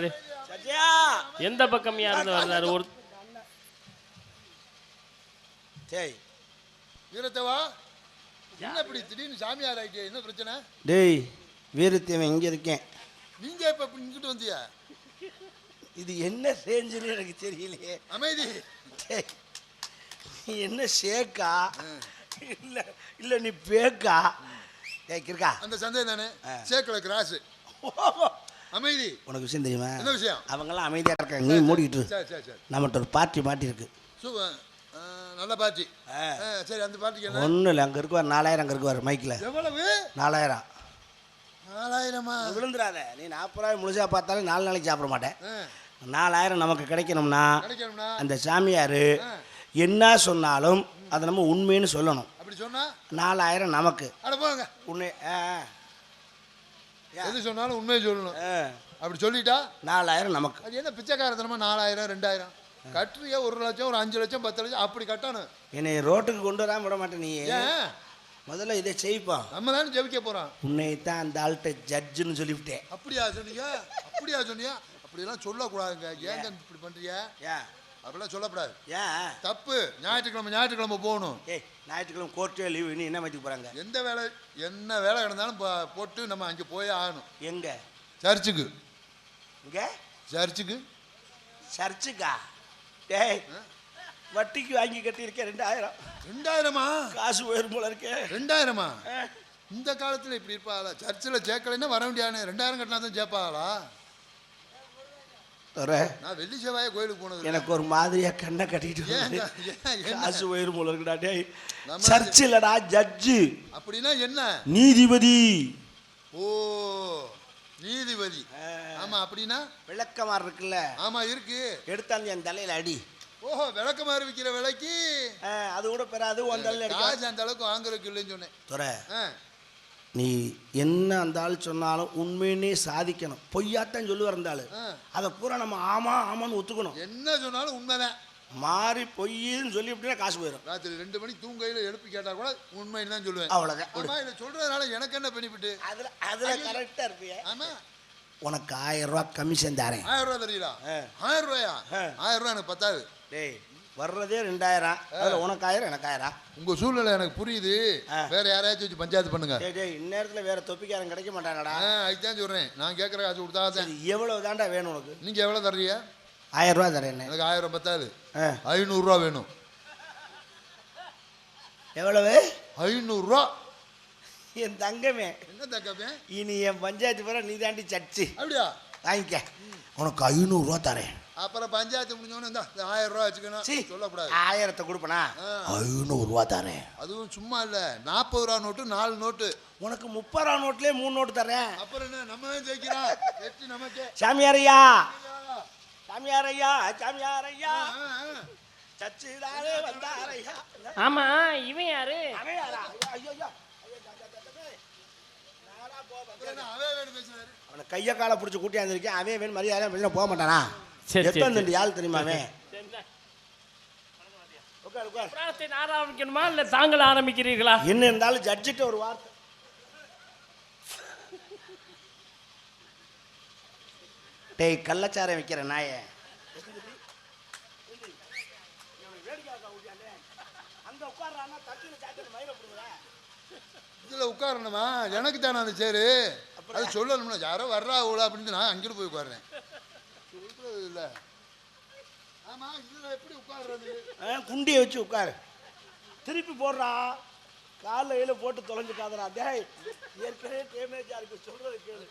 சத்யா எந்த பக்கம் யாருந்து வர்றாரு? ஒரு டேய். வீரத்தவா என்ன இப்படி திடீர்னு சாமியார் ஆகிட்டே என்ன பிரச்சனை? டேய் வீரத்தேவன் இங்கே இருக்கேன். நீங்க இப்ப இங்கிட்டு வந்தியா? இது என்ன ரேஞ்சுன்னு எனக்கு தெரியலையே. அமைதி. டேய், நீ என்ன ஷேக்கா இல்லை இல்லை நீ பேக்கா? டேய் அந்த சந்தேகம் தானே. சேக்கல கிராஸ். அமைதி. உனக்கு விஷயம் தெரியுமா? என்ன விஷயம்? அவங்கெல்லாம் அமைதியாக இருக்காங்க. நீ மூடிக்கிட்டு இரு. சரி சரி சரி. நம்மகிட்ட ஒரு பார்ட்டி மாட்டி இருக்கு சு ஆ, நல்ல. ஆ, சரி அந்த பாட்டிக்கு என்ன? ஒன்றும் இல்லை அங்கே இருக்குவார் நாலாயிரம் அங்கே இருக்குவார் மைக்கில் எவ்வளவு? நாலாயிரம். நாலாயிரமா? விழுந்துடாத. நீ நாற்பது ரூபாய் முழுசாக பார்த்தாலும் நாலு நாளைக்கு சாப்பிட மாட்டேன். நாலாயிரம் நமக்கு கிடைக்கணும்னா அந்த சாமியார். என்ன சொன்னாலும் அதை நம்ம உண்மைன்னு சொல்லணும். அப்படி சொன்னா? நாலாயிரம் நமக்கு. ஆ. எது சொன்னாலும் உண்மையை சொல்லணும். அப்படி சொல்லிட்டா? நாலாயிரம் நமக்கு. அது என்ன பிச்சைக்காரத்தனமா? நாலாயிரம் ரெண்டாயிரம். கட்டுறியா ஒரு லட்சம் ஒரு அஞ்சு லட்சம் பத்து லட்சம் அப்படி கட்டணும். என்னை ரோட்டுக்கு கொண்டு வராம விட மாட்டேன் நீ முதல்ல இதை செய்ப்போம் நம்ம தானே ஜெபிக்க போறோம். உன்னைத்தான் அந்த ஆள்கிட்ட ஜட்ஜுன்னு சொல்லிவிட்டேன். அப்படியா சொன்னீங்க அப்படியா சொன்னீங்க அப்படியெல்லாம் சொல்லக்கூடாதுங்க. ஏங்க இப்படி ஏன் அப்படிலாம் சொல்லக்கூடாது ஏன் தப்பு. ஞாயிற்றுக்கிழமை ஞாயிற்றுக்கிழமை போகணும். ஏய் ஞாயிற்றுக்கிழமை கோர்ட்டே லீவு நீ என்ன மாற்றிக்கு போகிறாங்க எந்த வேலை என்ன வேலை கிடந்தாலும் போட்டு நம்ம அங்கே போயே ஆகணும். எங்கே? சர்ச்சுக்கு. இங்கே? சர்ச்சுக்கு. சர்ச்சுக்கா? டேய் வட்டிக்கு வாங்கி கட்டியிருக்கேன் ரெண்டாயிரம். ரெண்டாயிரமா? காசு உயரும் போல இருக்கே. ரெண்டாயிரமா? இந்த காலத்தில் இப்படி இருப்பாளா? சர்ச்சில் சேர்க்கலைன்னா வர முடியாது ரெண்டாயிரம் கட்டினா தான் சேர்ப்பாளா நான் வெள்ளி செவ்வாயை கோயிலுக்கு போனது எனக்கு ஒரு மாதிரியா கண்ணை கட்டிட்டு? காசு உயரும் போல இருக்குடா டேய். சர்ச் இல்லடா ஜட்ஜு அப்படின்னா என்ன? நீதிபதி. ஓ நீதிபதி. ஆமா அப்படின்னா? விளக்கமாறு இருக்குல்ல. ஆமா இருக்கு. எடுத்தாந்து என் தலையில அடி. ஓஹோ விளக்கமாறு விற்கிற விலைக்கு? அது கூட பெறாது உன் தலையில காசு அந்த அளவுக்கு வாங்குறதுக்கு இல்லைன்னு சொன்னேன். நீ என்ன அந்த ஆள் சொன்னாலும் உண்மையினே சாதிக்கணும். பொய்யாத்தான் சொல்லுவார் ஆ. அதை பூரா நம்ம ஆமா ஆமான்னு ஒத்துக்கணும். என்ன சொன்னாலும் உண்மைதான். மாறி பொய்ன்னு சொல்லி அப்படின்னா காசு போயிடும் ராத்திரி ரெண்டு மணிக்கு தூங்கையில எழுப்பி கேட்டா கூட உண்மைன்னு தான் சொல்லுவேன். அவ்வளோதான் இதை சொல்றதுனால எனக்கு என்ன பெனிஃபிட் அதுல அதுல கரெக்டா இருப்பிய. ஆமா. உனக்கு ஆயிரம் ரூபாய் கமிஷன் தரேன். ஆயிரம் ரூபா தெரியல. ஆயிரம் ரூபாயா. ஆயிரம் ரூபா எனக்கு பத்தாது. டேய். வர்றதே ரெண்டாயிரம். அதில் உனக்கு ஆயிரம் எனக்கு ஆயிரம். உங்க சூழ்நிலை எனக்கு புரியுது. வேற யாரையாச்சும் வச்சு பஞ்சாயத்து பண்ணுங்க. டேய் இந்நேரத்தில் வேற தொப்பிக்காரன் கிடைக்க மாட்டானடா. ஆ, அதுதான் சொல்றேன். நான் கேட்குற காசு கொடுத்தா எவ்வளவு தாண்டா வேணும் உனக்கு? நீங்க எவ்வளவு தர்றீங்க? ஆயிரம் ரூபா தரேன் எனக்கு ஆயிரம் பத்தாது. ஐநூறுரூவா வேணும். எவ்வளவு? ஐநூறுரூவா என் தங்கமே. என்ன தக்கமே இனி என் பஞ்சாயத்து பேர நீ தாண்டி சர்ச்சு. அப்படியா? வாங்கிக்க. உனக்கு ஐநூறுரூவா தரேன். அப்புறம் பஞ்சாயத்து முடிஞ்சோன்னு இந்த ஆயிரம் ரூபா வச்சுக்கணும். சொல்லக்கூடாது. ஆயிரத்தை கொடுப்பனா. ஐநூறுரூவா தரேன். அதுவும் சும்மா இல்ல. நாற்பது ரூபா நோட்டு நாலு நோட்டு. உனக்கு முப்பது ரூபா நோட்லேயே மூணு நோட்டு தரேன். அப்புறம் என்ன நம்ம தான் ஜெயிக்கிறோம். வெற்றி நமக்கே. சாமியார் ஐயா சாமியார்? ஐயா சாமியார் ஐயா தானே வந்தார் ஐயா ஆமா இவன் யாரு? அவன் யாரா? ஐயோ, ஐயோ, அவன் கையை காலை பிடிச்சி கூட்டியாந்துருக்கேன். அவன் வேணும் மரியாதை பேசினா போக மாட்டானா? சரி, எத்தனை. யாழ் தெரியுமா அவன்? உட்கார் உட்கார். புராணத்தை நான் ஆரம்பிக்கணுமா இல்ல தாங்கள் ஆரம்பிக்கிறீர்களா? என்ன இருந்தாலும் ஜட்ஜிட்ட ஒரு வார்த்தை. டேய் கள்ளச்சாரம் வைக்கிற நாயே. இதுல உட்காரணுமா? எனக்கு தானே அந்த சேரு. அது சொல்லணும்னா யாரோ வர்றா அவ்வளோ அப்படின்னு நான் அங்கிட்டு போய் உட்கார்றேன். சொல்றது இல்ல ஆமா இதுல எப்படி உட்கார்றது? ஆ, குண்டியை வச்சு உட்காரு. திருப்பி போடுறா. காலைல கையில போட்டு தொலைஞ்சுக்காதடா. டேய் ஏற்கனவே டேமேஜா இருக்கு. சொல்றது கேளு.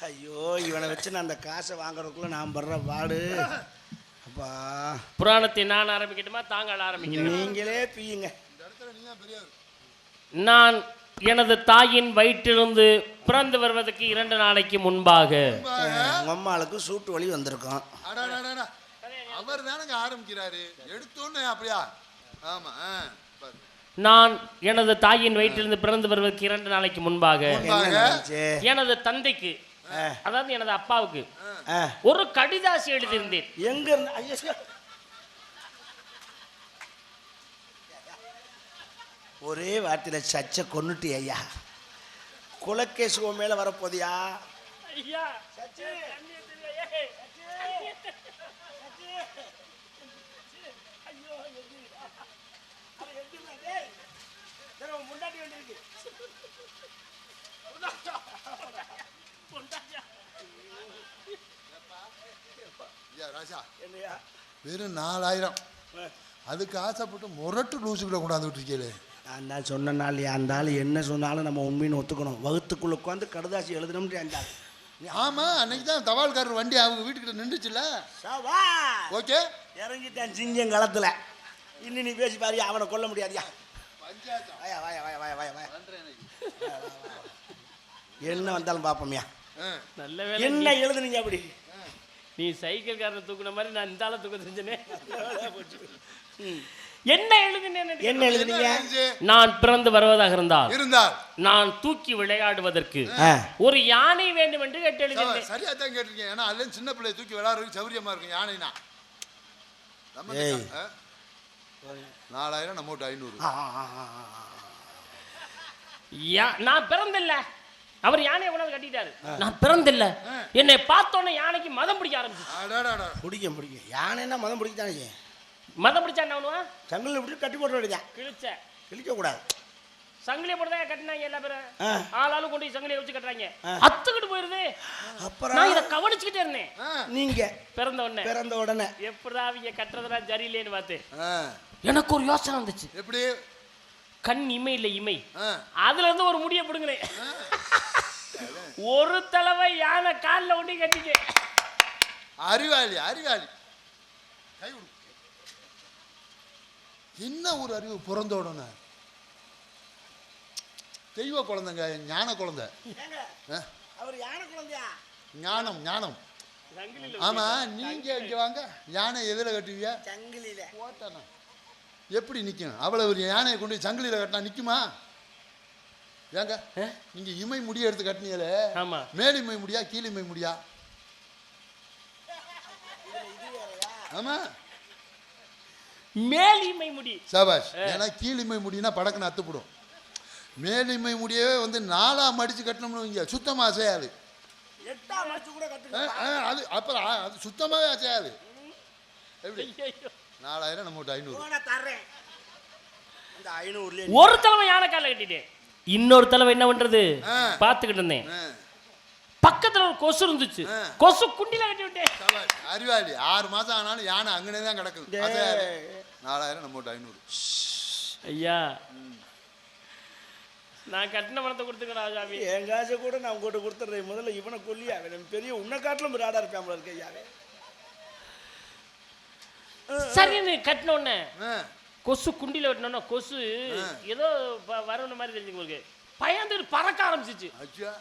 ஐயோ இவனை வச்சு நான் அந்த காசை வாங்குறதுக்குள்ள நான் படுற பாடு. அப்பா. புராணத்தை நான் ஆரம்பிக்கட்டுமா? தாங்கள் ஆரம்பிக்கிறீர்கள் நீங்களே பீயுங்க இந்த இடத்துல நீ தான் பெரியார். நான் எனது தாயின் வயிற்றிலிருந்து பிறந்து வருவதற்கு இரண்டு நாளைக்கு முன்பாக அம்மாளுக்கு சூட்டு வலி வந்திருக்கும். அவர் தானங்க ஆரம்பிக்கிறாரு எடுத்தோன்னு அப்படியா ஆமா. நான் எனது தாயின் வயிற்றிலிருந்து பிறந்து வருவதற்கு இரண்டு நாளைக்கு முன்பாக? எனது தந்தைக்கு அதாவது எனது அப்பாவுக்கு ஒரு கடிதாசி எழுதியிருந்தேன் எங்க இருந்து ஐயோ ஒரே வார்த்தையில சச்சை கொன்னுட்டு ஐயா குலக்கேஸ் உன் மேல வரப்போதியா ஐயா வெறும் நாலாயிரம். அதுக்கு ஆசைப்பட்டு முரட்டு லூசுக்கிட்ட கொண்டாந்து விட்டுருக்கீங்களே தான் சொன்ன நாள் அந்த ஆள் என்ன சொன்னாலும் நம்ம உண்மைன்னு ஒத்துக்கணும். வகுத்துக்குள்ள உட்காந்து கடுதாசி எழுதணும்னு அந்த ஆள் ஆமா அன்னைக்கு தான் தபால்காரர் வண்டி அவங்க வீட்டுக்கிட்ட நின்றுச்சுல? சாவா ஓகே. இறங்கிட்டேன் சிங்கம் களத்துல. இன்னும் நீ பேசி பாரியா அவனை கொல்ல முடியாதியா? வாயா வாயா வாயா வாயா வாயா வாயா. என்ன வந்தாலும் பார்ப்போம்யா நல்ல வேலை. என்ன எழுதுனீங்க அப்படி? நீ சைக்கிள்காரனை தூக்குன மாதிரி நான் இந்த ஆளை தூக்க செஞ்சனே என்ன எழுதினேன் என்ன எழுதுனீங்க? நான் பிறந்து வருவதாக இருந்தால் இருந்தார் நான் தூக்கி விளையாடுவதற்கு. ஒரு யானை வேண்டும் என்று கேட்டு எழுதினேன் சரியா தான் கேட்டிருக்கேன் ஏன்னா அதுல சின்ன பிள்ளைய தூக்கி விளையாடுறதுக்கு சௌரியமா இருக்கும் யானைனா? நாலாயிரம் நம்ம விட்டு ஐநூறு. நான் பிறந்தில்ல. அவர் யானையை கொண்டாந்து கட்டிட்டாரு. நான் பிறந்தில்ல. என்னை பார்த்தோன்னே யானைக்கு மதம் பிடிக்க ஆரம்பிச்சு. பிடிக்கும் பிடிக்கும். யானைன்னா மதம் பிடிக்கத்தானே மதம் பிடிச்சா என்ன பண்ணுவான் சங்கில் இப்படி கட்டி போட்டு வேண்டியதான் கிழிச்ச. கிழிக்கக்கூடாது சங்கிலியை போட்டு கட்டினாங்க எல்லா பேரும். ஆளாலும் கொண்டு போய் சங்கிலியை வச்சு கட்டுறாங்க. அத்துக்கிட்டு போயிருது. அப்புறம் நான் இதை கவனிச்சுக்கிட்டே இருந்தேன். நீங்க பிறந்த உடனே. பிறந்த உடனே. எப்படா அவங்க கட்டுறதெல்லாம் சரியில்லைன்னு பார்த்து. எனக்கு ஒரு யோசனை வந்துச்சு. எப்படி? கண் இமை இல்லை இமை. அதுல இருந்து ஒரு முடியை பிடுங்கினேன். ஒரு தடவை யானை காலில் ஒண்டி கட்டிக்க. அறிவாளி அறிவாளி. கை. என்ன ஒரு அறிவு பிறந்த உடனே? தெய்வ குழந்தைங்க ஞான குழந்தை. ஆ? அவர் யானை குழந்தையா? ஞானம் ஞானம். ஆமா நீங்க இங்க வாங்க. யானை எதுல கட்டுவீங்க சங்கிலியில போட்டானா. எப்படி நிக்கும் அவ்வளவு ஒரு யானையை கொண்டு சங்கிலியில கட்டினா நிக்குமா? ஏங்க ஆ? நீங்க இமை முடிய எடுத்து கட்டினீங்களே. ஆமா. மேலிமை முடியா கீழிமை முடியா? ஆமா. மேலிமை முடி. சபாஷ் ஏன்னா கீழிமை முடினா படக்குன்னு அத்துப்படும். மேலிமை முடியவே வந்து நாலா மடிச்சு கட்டணும்னு வைங்க. சுத்தமா அசையாது. அது அப்புறம் அது சுத்தமாவே அசையாது. எப்படி. நாலாயிரம் நம்ம ஐநூறு. தர்றேன். அந்த ஐநூறுல ஒரு தடவை யானை காலில் கட்டிட்டேன். இன்னொரு தடவை என்ன பண்றது. பார்த்துக்கிட்டு இருந்தேன். பக்கத்துல ஒரு கொசு இருந்துச்சு. கொசு குண்டில கட்டி விட்டேன். அறிவாளி. ஆறு மாசம் ஆனாலும் யானை அங்கனே தான் கிடக்குது நாலாயிரம் நம்ம விட்டு ஐநூறு. ஐயா நான் கட்டின பணத்தை கொடுத்துக்கிறா சாமி என் காசை கூட நான் உங்ககிட்ட கொடுத்துட்றேன். முதல்ல இவனை கொல்லியா அவன் பெரிய உன்னை காட்டிலும் இருப்பான் போல இருக்க ஐயாவே. சரின்னு கட்டின உடனே கொசு குண்டில வெட்டினோன்னா கொசு ஏதோ வ- வரவன மாதிரி தெரிஞ்சு உங்களுக்கு. பயந்துட்டு பறக்க ஆரம்பிச்சிச்சு. ஐயா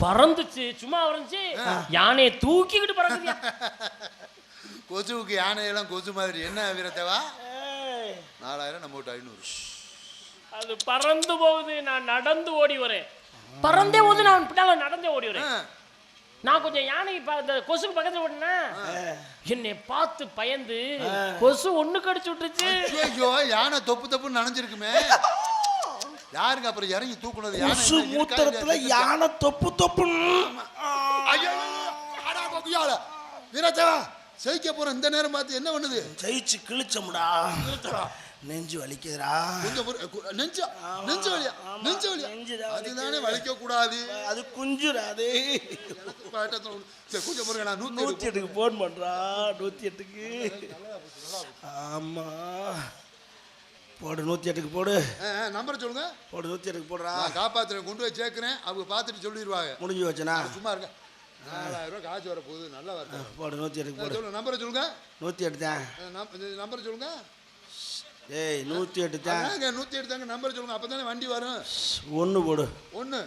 பறந்துச்சு சும்மா வரைஞ்சி யானையை தூக்கிக்கிட்டு பறக்குது கொசுவுக்கு யானையெல்லாம் கொசு மாதிரி. என்ன வீரத்தேவா? நாலாயிரம் நம்ம விட்டு ஐநூறு. அது பறந்து போகுது நான் நடந்து ஓடி வரேன். பறந்தே போகுது நான் பின்னால நடந்தே ஓடி வரேன். நான் கொஞ்சம் யானை ப- இந்த கொசுக்கு பக்கத்துல ஓடினா என்னை பார்த்து பயந்து கொசு ஒண்ணு கடிச்சு விட்டுச்சு ஐயோ யானை தொப்பு தொப்புன்னு நனைஞ்சிருக்குமே. யாருங்க அப்புறம் இறங்கி தூக்குனது? யானை கொசு மூத்திரத்துல? யானை தொப்பு தொப்புன்னு. வீரத்தேவா செய்க போற இந்த நேரம் பார்த்து என்ன பண்ணுது? ஜெயிச்சு கிழிச்சோம்டா. நெஞ்சு வலிக்குதுடா. கொஞ்சம் நெஞ்சு நெஞ்சு வலியா? நெஞ்சு வலியா? அதுதானே வலிக்க கூடாது அது குஞ்சுடா அது. கொஞ்சம் நான் நூத்தி எட்டுக்கு போன் பண்றா நூத்தி எட்டுக்கு. ஆமா. போடு நூத்தி எட்டுக்கு போடு. நம்பர் சொல்லுங்க. போடு நூத்தி எட்டுக்கு போடுறா. காப்பாத்துறேன் கொண்டு போய் சேர்க்கிறேன். அவங்க பார்த்துட்டு சொல்லிடுவாங்க. முடிஞ்சு வச்சனா சும்மா இருங்க. நாலாயிரம் ரூபாய் காசு வர போகுது நல்லா வருது போடு நூத்தி எட்டுக்கு போடு. நம்பரை சொல்லுங்க. நூத்தி எட்டு தான் நம்பர் சொல்லுங்க. ஏய் நூத்தி எட்டு தான். அதாங்க நூத்தி எடுத்தாங்க நம்பர் சொல்லுங்க. அப்பதானே வண்டி வரும். ஒன்று போடு. ஒன்று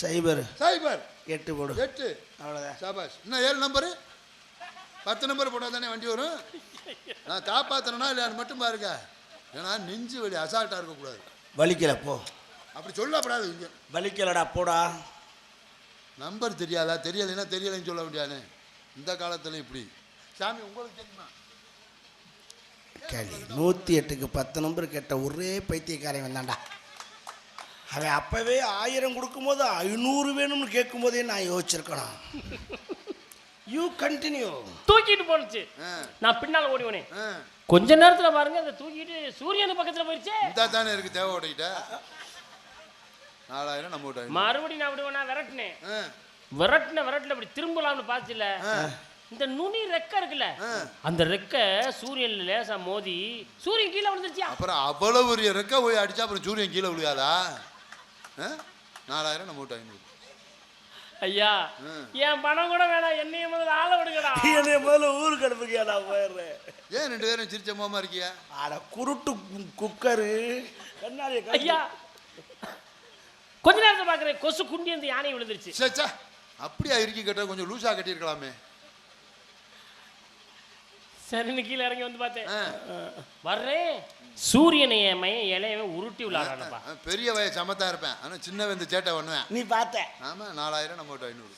சைபர். சைபர். எட்டு போடு. எட்டு. அவ்வளோதான் சாபாஷ் இன்னும் ஏழு நம்பரு பத்து நம்பர் போட்டால் தானே வண்டி வரும்? நான் காப்பாற்றணும்னா இல்லையான்னு மட்டும் பாருங்க. ஏன்னா நெஞ்சு வலி அசால்ட்டாக இருக்கக்கூடாது. வலிக்கல போ. அப்படி சொல்லப்படாது இங்கே. வலிக்கலடா போடா. நம்பர் தெரியாதா? தெரியலைன்னா தெரியலைன்னு சொல்ல முடியாது இந்த காலத்துல இப்படி. சாமி உங்களுக்கு தெரியுமா? கேள்வி நூற்றி எட்டுக்கு பத்து நம்பர் கேட்ட ஒரே பைத்தியக்காரன் வந்தான்டா அவன் அப்பவே ஆயிரம் கொடுக்கும்போது ஐநூறு வேணும்னு கேட்கும்போதே நான் யோசிச்சிருக்கணும். யூ கண்டினியூ தூக்கிட்டு போனுச்சு ஆ, நான் பின்னால ஓடி போனேன் ஆ. கொஞ்ச நேரத்துல பாருங்க அதை தூக்கிட்டு சூரியனுக்கு பக்கத்துல போயிடுச்சு இந்தா தானே இருக்கு தேவை ஓடிக்கிட்ட. நாலாயிரம் நம்ம. மறுபடியும் நான் விடுவேன் நான் விரட்டினேன். ஆ, விரட்டின விரட்டின இப்படி திரும்பலாம்னு பார்த்துல இந்த நுனி ரெக்க இருக்குல்ல அந்த ரெக்க சூரியன்ல லேசா மோதி சூரியன் கீழே விழுந்துருச்சியா? அப்புறம் அவ்வளவு ஒரு ரெக்க போய் அடிச்சா அப்புறம் சூரியன் கீழே விழுகாதா? ஆ? நாலாயிரம் நம்ம விட்டு ஐநூறு ஐயா என் பணம் கூட வேணாம் என்னைய முதல்ல ஆள விடுங்கடா. என்னை முதல்ல ஊருக்கு அனுப்புகியா நான் போயிடுறேன். ஏன் ரெண்டு பேரும் சிரிச்ச மோமா இருக்கியா? அட குருட்டு குக்கரு. கண்ணாடியை கழட்டி- ஐயா கொஞ்ச நேரத்துல பாக்குறேன் கொசு குண்டி அந்த யானை விழுந்துருச்சு. சே சே அப்படியா இறுக்கி கட்ட கொஞ்சம் லூசா கட்டியிருக்கலாமே. சரின்னு கீழே இறங்கி வந்து பார்த்தேன். ஆ, வர்றேன். சூரியனை என் மையன் இலையவன் உருட்டி விளாடுறானப்பா பெரிய வய சமத்தா இருப்பேன். ஆனா சின்ன வந்து சேட்டை பண்ணுவேன். நீ பார்த்த. ஆமா நாலாயிரம் நம்ம விட்டு ஐநூறு.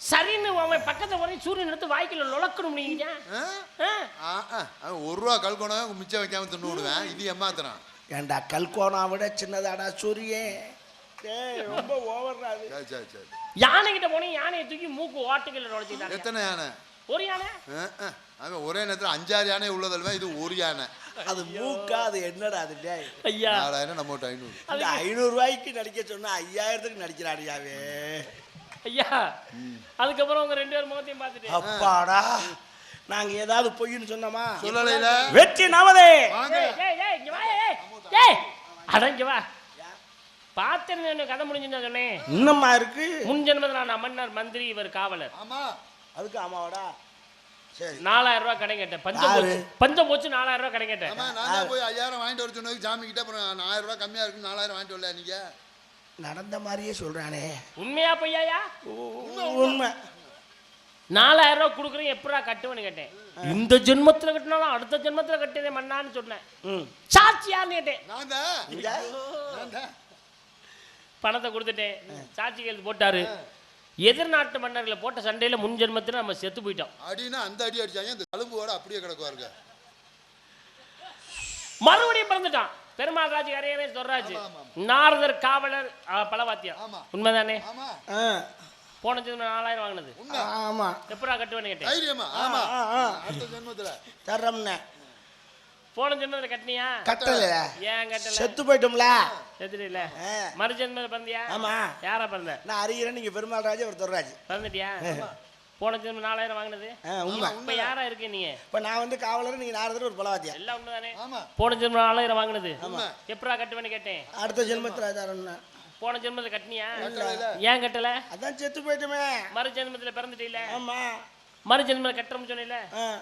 சரின்னு அவன் பக்கத்துல வரையும் சூரியன் எடுத்து வாய்க்குள்ள நுழக்கணும் நீங்க ஆ? ஆ? ஆ, ஆ, அவன் ஒரு ரூபா கல்கோணம் மிச்சம் வைக்காம தின்னு விடுவேன். இது ஏமாத்துறான். ஏண்டா கல்கோனா விட சின்னதாடா சூரியன். டேய் ரொம்ப ஓவர்டா யானை கிட்ட போனேன் யானையை தூக்கி மூக்கு ஓட்டுக்குள்ள நுழைச்சிட்டாங்க. எத்தனை யானை? ஒரு யானை? அவன் ஒரே நேரத்தில் அஞ்சாறு யானை உள்ளதல்வா இது ஒரு யானை. அது மூக்கா அது என்னடா அது டேய்? ஐயா. நாலாயிரம் நம்ம விட்டு ஐநூறு. அந்த ஐநூறு ரூபாய்க்கு நடிக்க சொன்னா ஐயாயிரத்துக்கு நடிக்கிறாடியாவே ஐயா அதுக்கப்புறம் உங்க ரெண்டு பேரும் முகத்தையும் பார்த்துட்டு. அப்பாடா. நாங்க ஏதாவது பொய்ன்னு சொன்னோமா? சொல்லலைல. வெற்றி நமதே. வாங்க. ஏய், ஏய், ஏய், இங்க வா, ஏய், ஏய். அட இங்க வா. பார்த்திருந்தேன் கதை முடிஞ்சுன்னு சொன்னேன். இன்னமா இருக்கு? முன் ஜென்மத்தில் நான் மன்னர் மந்திரி இவர் காவலர். ஆமா. அதுக்கு ஆமாவாடா? நாலாயிரம் ரூபாய் கடை கேட்டேன். பஞ்சம்? போச்சு பஞ்சம் போச்சு நாலாயிரம் ரூபாய் கடை கேட்டேன். ஆமா நான் போய் ஐயாயிரம் வாங்கிட்டு வர சொன்னதுக்கு சாமி கிட்ட அப்புறம் ஆயிரம் ரூபாய் கம்மியா இருக்கு நாலாயிரம் வாங்கிட்டு வரல நீங்க? நடந்த மாதிரியே சொல்றானே. உண்மையா பொய்யாயா? உண்மை நாலாயிரம் ரூபாய் கொடுக்குறேன் எப்படா கட்டுவேன்னு கேட்டேன். இந்த ஜென்மத்துல கட்டினாலும் அடுத்த ஜென்மத்துல கட்டியதே மண்ணான்னு சொன்னேன். ம். சாட்சியான்னு கேட்டேன். பணத்தை கொடுத்துட்டேன். சாட்சி கையெழுத்து போட்டாரு. எதிர்நாட்டு மன்னர்களை போட்ட சண்டையில முன் ஜென்மத்துல நம்ம செத்து போயிட்டோம். அடினா அந்த அடி அடிச்சாங்க இந்த தழும்போட அப்படியே கிடக்குவாருங்க. மறுபடியும் பிறந்துட்டான். பெருமாள் ராஜ் அரையவே சொல்றாச்சு நாரதர் காவலர் பலவாத்தியம். உண்மைதானே? போன ஜென்மம் நாலாயிரம் வாங்கினது. உண்மை. ஆமா. எப்படா கட்டுவேன்னு கேட்டேன். ஆமா. அடுத்த ஜென்மத்துல. தர்றோம்னே. போன ஜென்மத்துல கட்டினியா? கட்டல ஏன் கட்டல? செத்து போயிட்டோம்ல. செத்துட்டீல. மறு ஜென்மத்துல பிறந்தியா? ஆமா. யாரா பிறந்த? நான் அறிகிறேன் நீங்க பெருமாள் ராஜ் அவர் தொர்ராஜ். பிறந்துட்டியா? போன ஜென்மம் நாலாயிரம் வாங்கினது? உண்மை. இப்ப யாரா இருக்கு நீங்க இப்போ நான் வந்து காவலர் நீங்க நாரதர் ஒரு பலவாத்தியா எல்லாம் உண்மைதானே? ஆமா. போன ஜென்மம் நாலாயிரம் வாங்கினது? ஆமா. எப்படா கட்டுவேன்னு கேட்டேன்? அடுத்த ஜென்மத்தில் தரோம்னா போன ஜென்மத்துல கட்டினியா? ஏன் கட்டல? அதான் செத்து போயிட்டோமே. மறு ஜென்மத்துல பிறந்துட்டீல ஆமா. மறு ஜென்மத்துல கட்டுறோம்னு சொன்னீல.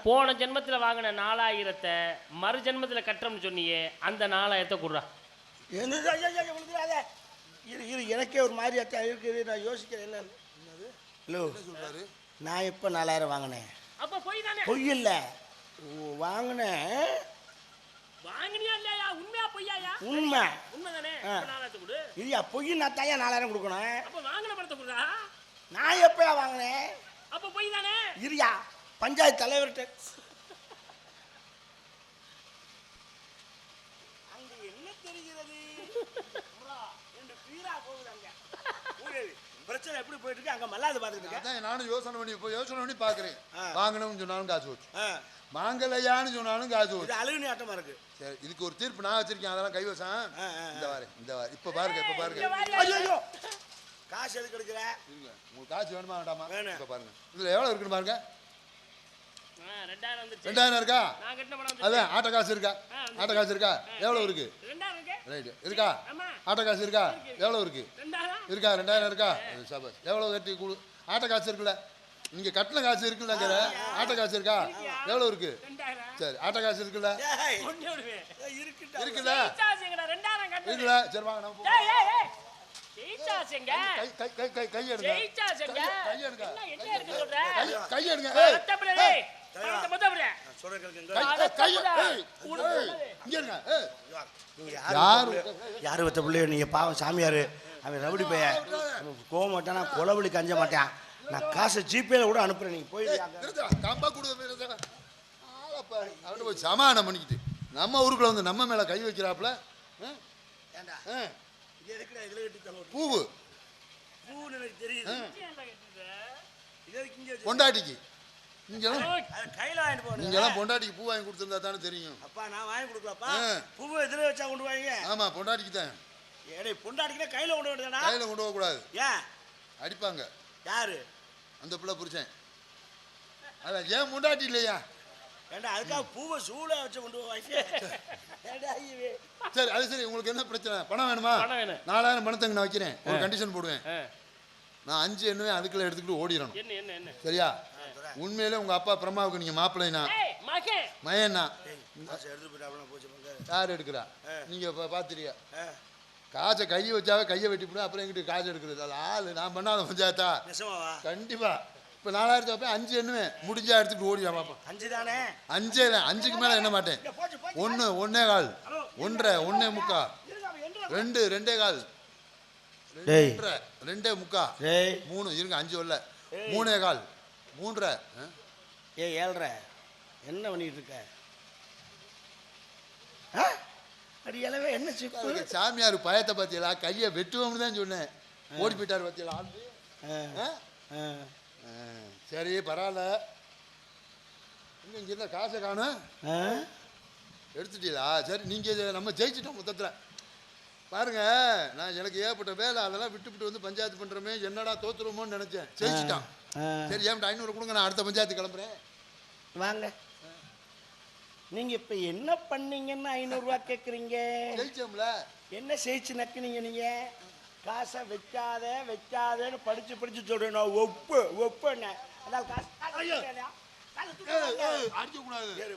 போன ஜென்மத்துல வாங்கின நாலாயிரத்தை மறு ஜென்மத்துல கட்டுறோம்னு சொன்னியே அந்த நாலாயிரத்தை கொடுறா. இரு இரு எனக்கே ஒரு மாதிரி இருக்குது. நான் யோசிக்கிறேன் என்னன்னு ஹலோ. சொல்றாரு? நான் எப்போ நாலாயிரம் வாங்கினேன்? அப்ப போய் தானே? பொய் இல்லை. வாங்கினேன். வாங்கினியா இல்லையா? உண்மையா பொய்யாயா? உண்மை. உண்மைதானே ஆ. அப்ப நாலாயிரத்தை கொடு. இல்லையா? பொய் நான் தான் நாலாயிரம் கொடுக்கணும். அப்ப வாங்கின பணத்தை கொடுறா? நான் எப்பயா வாங்கினேன்? அப்ப பொய் தானே? இருயா பஞ்சாயத்து தலைவர்கிட்ட. அங்க என்ன தெரிகிறது? பீரா. பிரச்சனை எப்படி போயிட்டு இருக்கு? அங்க மல்லாது அதான் நானும் யோசனை பண்ணி இப்போ யோசனை பண்ணி பார்க்குறேன். ஆ. வாங்கணும்னு சொன்னாலும் காசு வச்சு சொன்னாலும் காசு வச்சு அழுகுனி ஆட்டமா இருக்கு. சரி இதுக்கு ஒரு தீர்ப்பு நான் வச்சிருக்கேன். அதெல்லாம் கைவசம். இந்த வாரு இந்த வாரு. இப்போ பாருங்க இப்போ பாருங்க. காசு எதுக்கு எடுக்கிற? இருங்க உங்களுக்கு காசு வேணுமா வேண்டாமா? வேணும். இப்போ பாருங்க. இதில் எவ்வளோ இருக்குன்னு பாருங்க. ரெண்டாயிரம் இருக்கா? நான் கட்டின பணம் வந்துச்சு அதான் ஆட்ட காசு இருக்கா. ஆட்ட காசு இருக்கா? எவ்வளோ இருக்கு? ரைட்டு. இருக்கா? ஆட்ட காசு இருக்கா? எவ்வளோ இருக்கு. ரெண்டாயிரம். இருக்கா? ரெண்டாயிரம் இருக்கா? சபாஸ் எவ்வளோ கட்டி கொடு. ஆட்ட காசு இருக்குல்ல. இங்கே கட்டின காசு இருக்குல்லங்கிற ஆட்ட காசு இருக்கா? எவ்வளோ இருக்கு? சரி ஆட்ட காசு இருக்குல்ல. ஏய், ஒண்ணே விடுவேன் ஏய், இருக்குடா. இருக்குல்ல. இருக்குல்ல. சரி வாங்க நம்ம ஏய், ஏய், ஏய். ஜெயிச்சாச்சுங்க. கை கை கை கை எடுங்க. ஜெயிச்சாச்சுங்க. கை- எடுங்க. என்ன, இருக்கு சொல்ற? கை எடுங்க. ரத்தப்படி, யாரு? வத்த பிள்ளைய நீங்க பாவம் சாமியாரு. அவன் ரவுடி பையன். அவன் கோவ மாட்டான் நான் கொலவழி கஞ்ச மாட்டேன். நான் காசை ஜிபேல கூட அனுப்புறேன் நீங்க போய் போய் சமாதானம் பண்ணிக்கிட்டு. நம்ம ஊருக்குள்ள வந்து நம்ம மேல கை வைக்கிறாப்புல. ஆ? ஏண்டா? ஆ. எதுக்குடா இதுல கட்டி தலை பூவு. பூன்னு எனக்கு தெரியுது. பொண்டாட்டிக்கு. நீங்களாம் கையில வாங்கிட்டு போகணும். நீங்களாம் பொண்டாட்டிக்கு பூ வாங்கி கொடுத்துருந்தா தானே தெரியும். அப்பா நான் வாங்கி கொடுக்கலப்பா. பூவை எதிரே வச்சா கொண்டு வாங்க ஆமா பொண்டாட்டிக்கு தான். ஏடே பொண்டாடிக்கிட்ட கையில கொண்டு வேண்டியதானா கையில கொண்டு போகக்கூடாது. ஏன்? அடிப்பாங்க. யாரு? அந்த பிள்ளை புருஷன். அதான் ஏன் பொண்டாட்டி இல்லையா? ஏண்டா அதுக்காக பூவை சூளை வச்சு கொண்டு போவாங்க சரி அது சரி உங்களுக்கு என்ன பிரச்சனை? பணம் வேணுமா. நாலாயிரம் பணத்தை நான் வைக்கிறேன். ஒரு கண்டிஷன் போடுவேன். நான் அஞ்சு எண்ணுவேன் அதுக்குள்ள எடுத்துக்கிட்டு ஓடிடணும். என்ன என்ன என்ன? சரியா? உண்மையிலே உங்க அப்பா பிரம்மாவுக்கு நீங்க மாப்பிள்ளைனா? ஏய் மகே மயன்னா யார் எடுக்கிறா? நீங்க ஆ, காசை கையை வச்சாவே கையை வெட்டிவிடும் அப்புறம் எங்கிட்ட காசு எடுக்கிறது? அது ஆளு நான் பண்ணாத பஞ்சாயத்தா? கண்டிப்பா. இப்போ நாலாயிரத்தி வைப்பேன் அஞ்சு எண்ணுவேன் முடிஞ்சா எடுத்துட்டு ஓடியா பாப்பா. அஞ்சு தானே? அஞ்சே தான் அஞ்சுக்கு மேலே எண்ண மாட்டேன். ஒன்று ஒன்னே கால். ஒன்றரை ஒன்னே முக்கா. ரெண்டு ரெண்டே கால். ரெண்டரை ரெண்டே முக்கா. மூணு இருங்க அஞ்சு வரல. மூணே கால். மூன்றரை? ஏ ஏழ்ற என்ன பண்ணிட்டு இருக்க? அடி என்ன சிப்பு சாமியார் பயத்தை பார்த்தீங்களா கையை வெட்டுவோம்னு தான் சொன்னேன். ஓடி போயிட்டார் பார்த்தீங்களா ஆளு. ஆ, ஆ? சரி பரவாயில்ல. இங்கே இங்கே இருந்தால் காசை காணும்? எடுத்துட்டீங்களா? சரி நீங்கள் நம்ம ஜெயிச்சிட்டோம் மொத்தத்தில். பாருங்க நான் எனக்கு ஏற்பட்ட வேலை அதெல்லாம் விட்டுவிட்டு வந்து பஞ்சாயத்து பண்ணுறோமே என்னடா தோத்துருமோன்னு நினச்சேன். ஜெயிச்சிட்டான். சரி ஏன்ட்டு ஐநூறு கொடுங்க நான் அடுத்த பஞ்சாயத்து கிளம்புறேன். வாங்க. நீங்க இப்ப என்ன பண்ணீங்கன்னு ஐநூறுரூவா கேக்குறீங்க? ஜெயிச்சோம்ல. என்ன செய்ச்சு நக்குனீங்க நீங்க? காசை வைக்காத வைக்காதன்னு படிச்சு படிச்சு சொல்றேன். ஒப்பு ஒப்புன்னு அதாவது காசு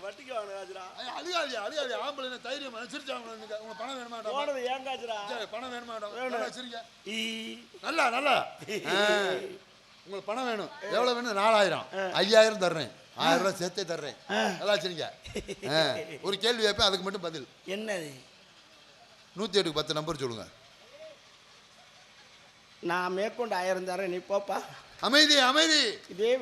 வட்டிக்கு வாங்க காசுடா அழுகாது அழுகாது. ஆம்பளை தைரியம் சிரிச்சாங்க உங்களுக்கு பணம் வேணுமாடா போனது ஏன் காசுடா சரி, பணம் வேணும். ஈ. நல்லா நல்லா. உங்களுக்கு பணம் வேணும். எவ்வளோ வேணும் நாலாயிரம். ஐயாயிரம் தர்றேன். ஆயிரம் ரூபாய் சேர்த்தே தர்றேன். நல்லா சரிங்க. ஒரு கேள்வி கேட்பேன் அதுக்கு மட்டும் பதில். என்னது? நூற்றி எட்டுக்கு பத்து நம்பர் சொல்லுங்க. நான் மேற்கொண்டு ஆயிரம் தரேன் நீ போப்பா. அமைதி அமைதி. இதே